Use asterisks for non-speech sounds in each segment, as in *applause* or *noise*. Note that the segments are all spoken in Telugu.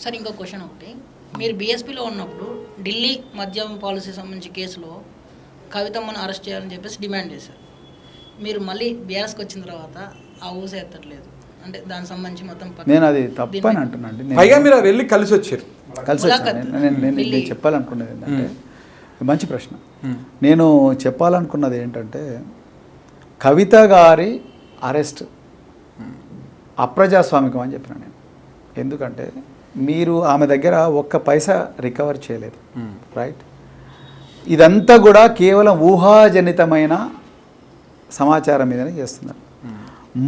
సార్ ఇంకో క్వశ్చన్ ఒకటి. మీరు బీఎస్పీలో ఉన్నప్పుడు ఢిల్లీ మద్యం పాలసీ సంబంధించి కేసులో కవితమ్మను అరెస్ట్ చేయాలని చెప్పేసి డిమాండ్ చేశారు. మీరు మళ్ళీ బీఆర్ఎస్కి వచ్చిన తర్వాత ఆ ఊస ఎత్తట్లేదు. అంటే దానికి సంబంధించి మొత్తం నేను అది తప్పని అంటున్నాను అండి. పైగా మీరు వెళ్ళి కలిసి వచ్చారు. కలిసి నేను-. నేను చెప్పాలనుకున్నది ఏంటంటే మంచి ప్రశ్న. నేను చెప్పాలనుకున్నది ఏంటంటే కవిత గారి అరెస్ట్ అప్రజాస్వామికం అని చెప్పిన నేను. ఎందుకంటే మీరు ఆమె దగ్గర ఒక్క పైసా రికవర్ చేయలేదు రైట్ ఇదంతా కూడా కేవలం ఊహాజనితమైన సమాచారం మీదనే చేస్తున్నారు.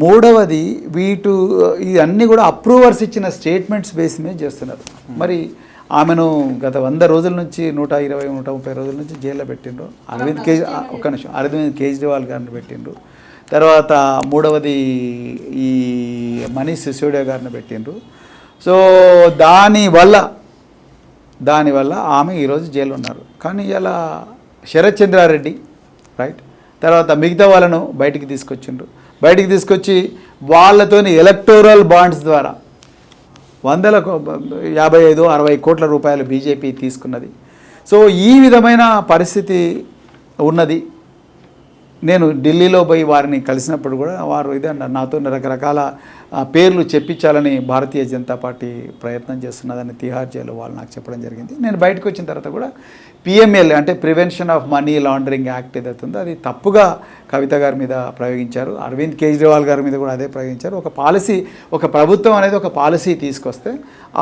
మూడవది వీటు ఇవన్నీ కూడా అప్రూవర్స్ ఇచ్చిన స్టేట్మెంట్స్ బేస్ మీద చేస్తున్నారు. మరి ఆమెను గత వంద రోజుల నుంచి నూట ఇరవై నూట ముప్పై రోజుల నుంచి జైల్లో పెట్టిండ్రు. అరవింద్ కేజ్ ఒక్క నిమిషం అరవింద్ కేజ్రీవాల్ గారిని పెట్టిండ్రు. తర్వాత మూడవది ఈ మనీష్ సిసోడియా గారిని పెట్టిండ్రు. సో దానివల్ల దానివల్ల ఆమె ఈరోజు జైలు ఉన్నారు కానీ ఇలా శరత్ చంద్రారెడ్డి రైట్ తర్వాత మిగతా వాళ్ళను బయటికి తీసుకొచ్చిండ్రు. బయటికి తీసుకొచ్చి వాళ్ళతోని ఎలక్టోరల్ బాండ్స్ ద్వారా వందల కో- యాభై ఐదు అరవై కోట్ల రూపాయలు బీజేపీ తీసుకున్నది. సో ఈ విధమైన పరిస్థితి ఉన్నది. నేను ఢిల్లీలో పోయి వారిని కలిసినప్పుడు కూడా వారు ఇదే అన్నారు. నాతో రకరకాల పేర్లు చెప్పించాలని భారతీయ జనతా పార్టీ ప్రయత్నం చేస్తున్నదని తిహార్ జైలు వాళ్ళు నాకు చెప్పడం జరిగింది. నేను బయటకు వచ్చిన తర్వాత కూడా పిఎంఎల్ అంటే prevention of money laundering act ఏదైతే ఉందో అది తప్పుగా కవిత గారి మీద ప్రయోగించారు. అరవింద్ కేజ్రీవాల్ గారి మీద కూడా అదే ప్రయోగించారు. ఒక పాలసీ ఒక ప్రభుత్వం అనేది ఒక పాలసీ తీసుకొస్తే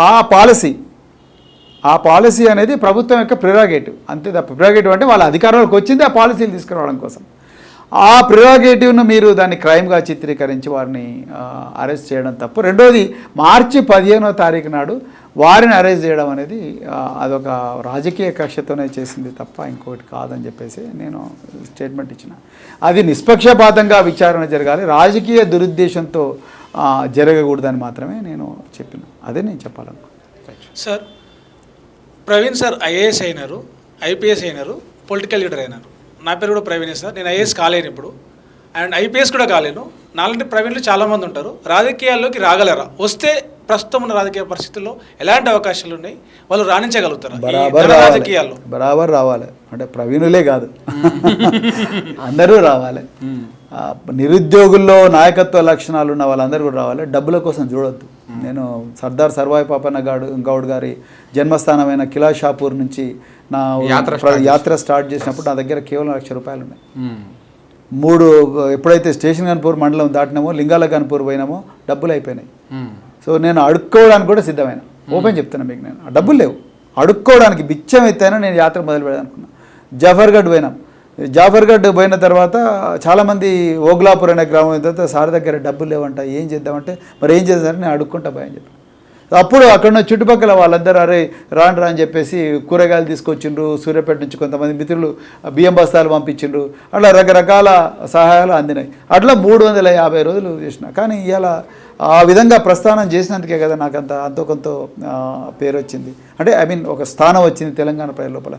ఆ పాలసీ ఆ పాలసీ అనేది ప్రభుత్వం యొక్క ప్రిరాగేటివ్. అంతే తప్ప ప్రిరాగేటివ్ అంటే వాళ్ళ అధికారంలోకి వచ్చింది ఆ పాలసీలు తీసుకురావడం కోసం. ఆ ప్రిరాగేటివ్ను మీరు దాన్ని క్రైమ్గా చిత్రీకరించి వారిని అరెస్ట్ చేయడం తప్పు. రెండోది మార్చి పదిహేనో తారీఖు నాడు వారిని అరెస్ట్ చేయడం అనేది అదొక రాజకీయ కక్షతోనే చేసింది తప్ప ఇంకోటి కాదని చెప్పేసి నేను స్టేట్మెంట్ ఇచ్చిన. అది నిష్పక్షపాతంగా విచారణ జరగాలి రాజకీయ దురుద్దేశంతో జరగకూడదని మాత్రమే నేను చెప్పిన. అదే నేను చెప్పాలనుకున్నాను సార్ ప్రవీణ్ సార్ ఐఏఎస్ అయినారు ఐపీఎస్ అయినారు పొలిటికల్ లీడర్ అయినారు. నా పేరు కూడా ప్రవీణే సార్. నేను ఐఏఎస్ కాలేను ఇప్పుడు. అండ్ ఐపీఎస్ కూడా కాలేను. నాలాంటి ప్రవీణ్లు చాలామంది ఉంటారు. రాజకీయాల్లోకి రాగలరా? వస్తే ప్రస్తుతం ఉన్న రాజకీయ పరిస్థితుల్లో ఎలాంటి అవకాశాలు ఉన్నాయి? వాళ్ళు రాణించగలుగుతారా? రాజకీయాల్లో. బరాబర్ రావాలి. అంటే ప్రవీణులే కాదు. *laughs* అందరూ రావాలి. నిరుద్యోగుల్లో నాయకత్వ లక్షణాలు ఉన్న వాళ్ళందరూ కూడా రావాలి. డబ్బుల కోసం చూడొద్దు. నేను సర్దార్ సర్వాయి పాపన్న గౌడ్ గౌడ్ గారి జన్మస్థానమైన కిలా షాపూర్ నుంచి నా యాత్ర స్టార్ట్ చేసినప్పుడు నా దగ్గర కేవలం లక్ష రూపాయలు ఉన్నాయి మూడు ఎప్పుడైతే స్టేషన్ గన్పూర్ మండలం దాటినామో లింగాల గన్పూర్ పోయినామో డబ్బులు అయిపోయినాయి. సో నేను అడుక్కోవడానికి కూడా సిద్ధమైన. ఓపెన్ చెప్తున్నా మీకు నేను. డబ్బులు లేవు. అడుక్కోవడానికి బిచ్చం ఎత్తైనా నేను యాత్ర మొదలు పెడదానుకున్నా జాఫర్గఢ్ పోయినాం. జాఫర్గఢ్ పోయిన తర్వాత చాలామంది ఓగ్లాపూర్ అనే గ్రామం తర్వాత సార్ దగ్గర డబ్బులు లేవంట ఏం చేద్దామంటే మరి ఏం చేద్దామని నేను అడుక్కుంటా భయం చెప్పి. అప్పుడు అక్కడ ఉన్న చుట్టుపక్కల వాళ్ళందరూ అరే రాండి రా అని చెప్పేసి కూరగాయలు తీసుకొచ్చిండ్రు సూర్యాపేట నుంచి కొంతమంది మిత్రులు బియ్యం బస్తాలు పంపించిండ్రు. అట్లా రకరకాల సహాయాలు అందినాయి. అట్లా మూడు వందల యాభై రోజులు చేసిన. కానీ ఇవాళ ఆ విధంగా ప్రస్థానం చేసినందుకే కదా నాకు అంత అంతో కొంత పేరు వచ్చింది. అంటే ఐ మీన్ ఒక స్థానం వచ్చింది తెలంగాణ ప్రజల లోపల.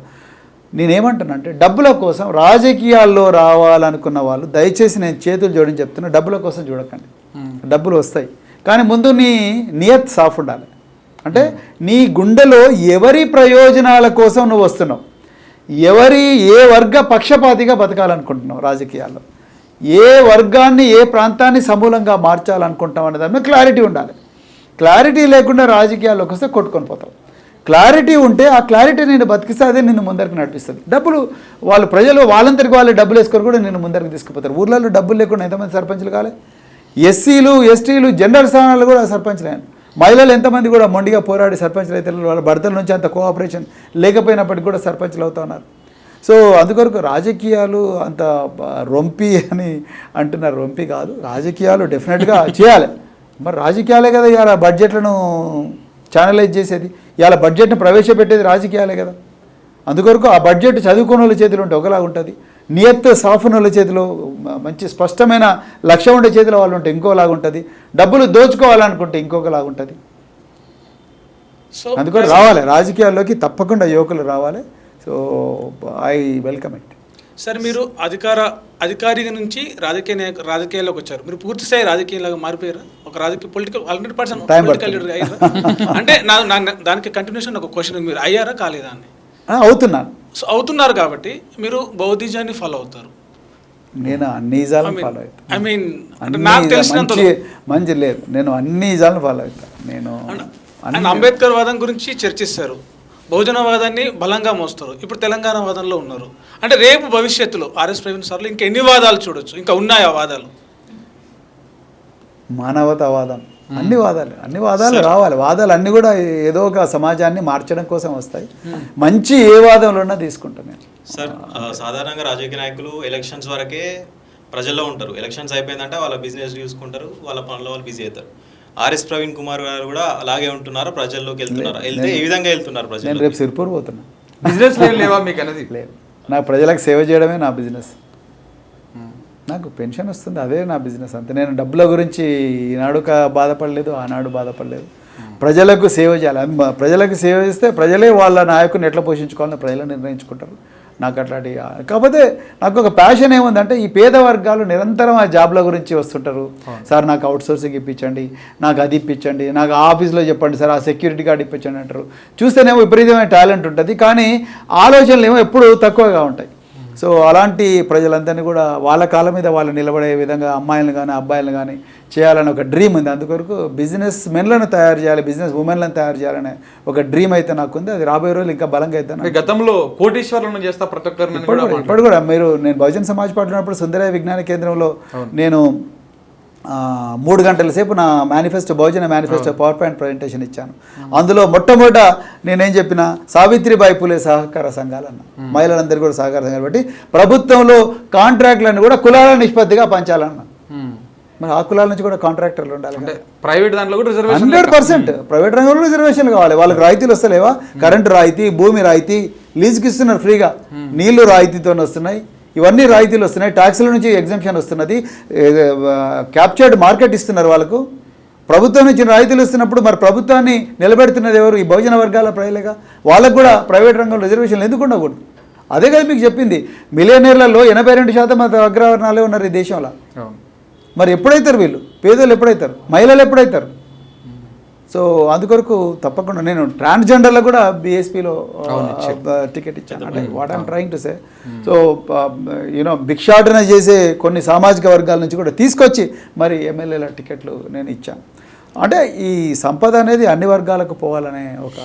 నేనేమంటానంటే డబ్బుల కోసం రాజకీయాల్లో రావాలనుకున్న వాళ్ళు దయచేసి నేను చేతులు జోడించి చెప్తున్నా డబ్బుల కోసం చూడకండి. డబ్బులు వస్తాయి. కానీ ముందు నీ నియత్ సాఫ్ ఉండాలి అంటే నీ గుండెలో ఎవరి ప్రయోజనాల కోసం నువ్వు వస్తున్నావు? ఎవరి ఏ వర్గ పక్షపాతిగా బతకాలనుకుంటున్నావు రాజకీయాల్లో? ఏ వర్గాన్ని ఏ ప్రాంతాన్ని సమూలంగా మార్చాలనుకుంటాం అనే దాని మీద క్లారిటీ ఉండాలి. క్లారిటీ లేకుండా రాజకీయాల్లోకి వస్తే కొట్టుకొని పోతావు. క్లారిటీ ఉంటే ఆ క్లారిటీ నేను బతికిస్తే అదే నిన్ను ముందరికి నడిపిస్తుంది. డబ్బులు వాళ్ళు ప్రజలు వాళ్ళంతరికి వాళ్ళు డబ్బులు వేసుకొని కూడా నిన్ను ముందరికి తీసుకుపోతారు. ఊర్లలో డబ్బులు లేకుండా ఎంతమంది సర్పంచులు కాలే? ఎస్సీలు ఎస్టీలు జెండర్ స్థానాలు కూడా సర్పంచ్లు. మహిళలు ఎంతమంది కూడా మొండిగా పోరాడి సర్పంచ్లు అయితే వాళ్ళ భర్తల నుంచి అంత కోఆపరేషన్ లేకపోయినప్పటికీ కూడా సర్పంచ్లు అవుతున్నారు సో అందుకొరకు రాజకీయాలు అంత రొంపి అని అంటున్నారు రొంపి కాదు. రాజకీయాలు డెఫినెట్గా చేయాలి. మరి రాజకీయాలే కదా ఇవాళ బడ్జెట్లను ఛానలైజ్ చేసేది. ఇవాళ బడ్జెట్ను ప్రవేశపెట్టేది రాజకీయాలే కదా. అందుకొరకు ఆ బడ్జెట్ చదువుకున్న వాళ్ళ చేతిలో ఉంటే ఒకలాగా ఉంటుంది నియత్ సాఫ్ ఉన్న వాళ్ళ చేతిలో మంచి స్పష్టమైన లక్ష్యం ఉండే చేతిలో వాళ్ళు ఉంటే ఇంకోలాగా ఉంటుంది. డబ్బులు దోచుకోవాలనుకుంటే ఇంకొకలాగా ఉంటుంది. సో అందుకని రావాలి. రాజకీయాల్లోకి తప్పకుండా యువకులు రావాలి. So I welcome it. Sir మీరు అధికార అధికారిగా నుంచి రాజకీయ నాయక రాజకీయాల్లోకి వచ్చారు. మీరు పూర్తి స్థాయి రాజకీయాలుగా మారిపోయారా? ఒక రాజకీయ political hundred percent Time political. Leader అయ్యారా? అంటే నా దానికి కంటిన్యూషన్ ఒక క్వశ్చన్ మీరు అయ్యారా? కాలేదా అని. అవుతున్నాను. సో అవుతున్నారు కాబట్టి మీరు బౌద్ధిజాన్ని ఫాలో అవుతారు. నేను అన్ని ఈజాలను ఫాలో అవుతాను ఐ మీన్ నాకు తెలిసినంత మంచి లేదు. నేను అన్ని ఈజాలను ఫాలో అవుతాను నేను అంబేద్కర్ వాదం గురించి చర్చిస్తారు. బహుజనవాదాన్ని బలంగా మోస్తారు. ఇప్పుడు తెలంగాణ వాదంలో ఉన్నారు. అంటే రేపు భవిష్యత్తులో ఆర్ఎస్ ప్రవీణ్ సార్లు ఇంకా ఎన్ని వాదాలు చూడొచ్చు? ఇంకా ఉన్నాయా వాదాలు? మానవతావాదం అన్ని వాదాలు అన్ని వాదాలు రావాలి. వాదాలు అన్ని కూడా ఏదో ఒక సమాజాన్ని మార్చడం కోసం వస్తాయి. మంచి ఏ వాదంలో ఉన్నా తీసుకుంటాను నేను సార్ సాధారణంగా రాజకీయ నాయకులు ఎలక్షన్స్ వరకే ప్రజల్లో ఉంటారు. ఎలక్షన్స్ అయిపోయిందంటే వాళ్ళ బిజినెస్ చూసుకుంటారు వాళ్ళ పనుల వాళ్ళు బిజీ అవుతారు. ఆర్ఎస్ ప్రవీణ్ కుమార్ గారు కూడా అలాగే ఉంటున్నారు ప్రజల్లోకి వెళ్తున్నారు. వెళ్తే ఏ విధంగా వెళ్తున్నారు నేను ప్రజలు రేపు సిరిపూర్ పోతున్నా. బిజినెస్ లేవా మీకు అనేది? లేదు. నాకు ప్రజలకు సేవ చేయడమే నా బిజినెస్. నాకు పెన్షన్ వస్తుంది అదే నా బిజినెస్ అంతే. నేను డబ్బుల గురించి ఈనాడు కా- బాధపడలేదు ఆనాడు బాధపడలేదు. ప్రజలకు సేవ చేయాలి. ప్రజలకు సేవ చేస్తే ప్రజలే వాళ్ళ నాయకుని ఎట్లా పోషించుకోవాలని ప్రజలు నిర్ణయించుకుంటారు. నాకు అట్లాంటి కాకపోతే నాకు ఒక ప్యాషన్ ఏముందంటే ఈ పేద వర్గాలు నిరంతరం ఆ జాబ్ల గురించి వస్తుంటారు. సార్ నాకు అవుట్ సోర్సింగ్ ఇప్పించండి నాకు అది ఇప్పించండి నాకు ఆఫీస్లో చెప్పండి సార్ ఆ సెక్యూరిటీ గార్డ్ ఇప్పించండి అంటారు. చూస్తేనేమో విపరీతమైన టాలెంట్ ఉంటుంది కానీ ఆలోచనలు ఏమో ఎప్పుడు తక్కువగా ఉంటాయి. సో అలాంటి ప్రజలందరినీ కూడా వాళ్ళ కాళ్ళ మీద వాళ్ళు నిలబడే విధంగా అమ్మాయిలను కానీ అబ్బాయిలను కానీ చేయాలని ఒక డ్రీమ్ ఉంది. అందుకొరకు బిజినెస్ మెన్లను తయారు చేయాలి బిజినెస్ ఉమెన్లను తయారు చేయాలనే ఒక డ్రీమ్ అయితే నాకు ఉంది అది రాబోయే రోజులు ఇంకా బలంగా అయితే గతంలో కోటీశ్వరులను చేస్తా ప్రతి ఒక్కరిని ఇప్పుడు కూడా మీరు నేను బహుజన్ సమాజ్ పార్టీ ఉన్నప్పుడు సుందరయ్య విజ్ఞాన కేంద్రంలో నేను మూడు గంటల సేపు నా manifesto Bahujan manifesto power point presentation ఇచ్చాను. అందులో మొట్టమొదట నేనేం చెప్పిన సావిత్రిబాయి పూలే సహకార సంఘాలు అన్న మహిళలందరూ కూడా సహకార సంఘాలు. బట్టి ప్రభుత్వంలో కాంట్రాక్టులను కూడా కులాల నిష్పత్తిగా పంచాలన్న. మరి ఆ కులాల నుంచి కూడా కాంట్రాక్టర్లు ఉండాలి ప్రైవేట్ దాంట్లో కూడా రిజర్వేషన్ హండ్రెడ్ పర్సెంట్. ప్రైవేట్ రంగంలో రిజర్వేషన్ కావాలి. వాళ్ళకి రాయితీలు వస్తలేవా? కరెంటు రాయితీ భూమి రాయితీ లీజుకి ఇస్తున్నారు ఫ్రీగా. నీళ్ళు రాయితీతో వస్తున్నాయి. ఇవన్నీ రాయితీలు వస్తున్నాయి. ట్యాక్సుల నుంచి ఎగ్జంప్షన్ వస్తున్నది. క్యాప్చర్డ్ మార్కెట్ ఇస్తున్నారు వాళ్ళకు. ప్రభుత్వం నుంచి రాయితీలు ఇస్తున్నప్పుడు మరి ప్రభుత్వాన్ని నిలబెడుతున్నది ఎవరు? ఈ బహుజన వర్గాల ప్రజలేగా? వాళ్ళకు కూడా ప్రైవేట్ రంగంలో రిజర్వేషన్లు ఎందుకు ఉండకూడదు? అదే కదా మీకు చెప్పింది. మిలియనీర్లలో ఎనభై రెండు శాతం అగ్రవర్ణాలే ఉన్నారు ఈ దేశంలో. మరి ఎప్పుడైతారు వీళ్ళు? పేదలు ఎప్పుడైతారు? మహిళలు ఎప్పుడైతారు? సో అందుకొరకు తప్పకుండా నేను ట్రాన్స్జెండర్లో కూడా బీఎస్పీలో టికెట్ ఇచ్చాను అంటే what I'm trying to say so you know భిక్షాటన చేసే కొన్ని సామాజిక వర్గాల నుంచి కూడా తీసుకొచ్చి మరి ఎమ్మెల్యేల టికెట్లు నేను ఇచ్చాను అంటే ఈ సంపద అనేది అన్ని వర్గాలకు పోవాలనే ఒక